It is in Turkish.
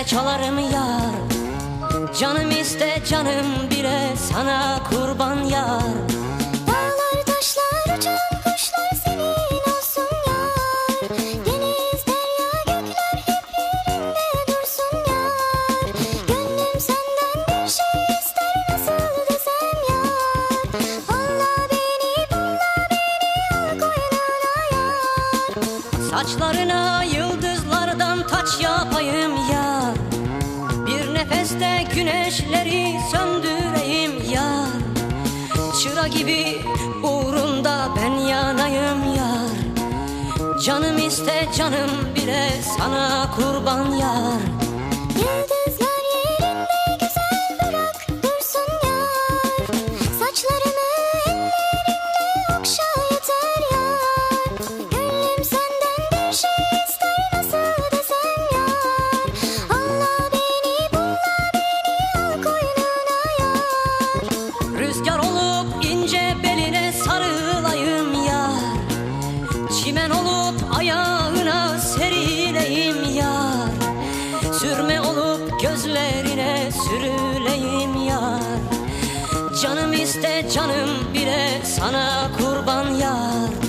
Seve çalarım yar. Canım iste canım bile sana kurban yar. Dağlar taşlar uçan kuşlar senin olsun yar. Deniz derya gökler hep yerinde dursun yar. Gönlüm senden bir şey ister nasıl desem yar. Alla beni pulla beni al koynuna yar. Saçlarına yıldızlardan taç yapayım yar Bir nefeste güneşleri söndüreyim yar Çıra gibi uğrunda ben yanayım yar. Canım iste canım bile sana kurban yar ayağına serileyim yar. Sürme olup gözlerine sürüleyim yar. Canım iste canım bile sana kurban yar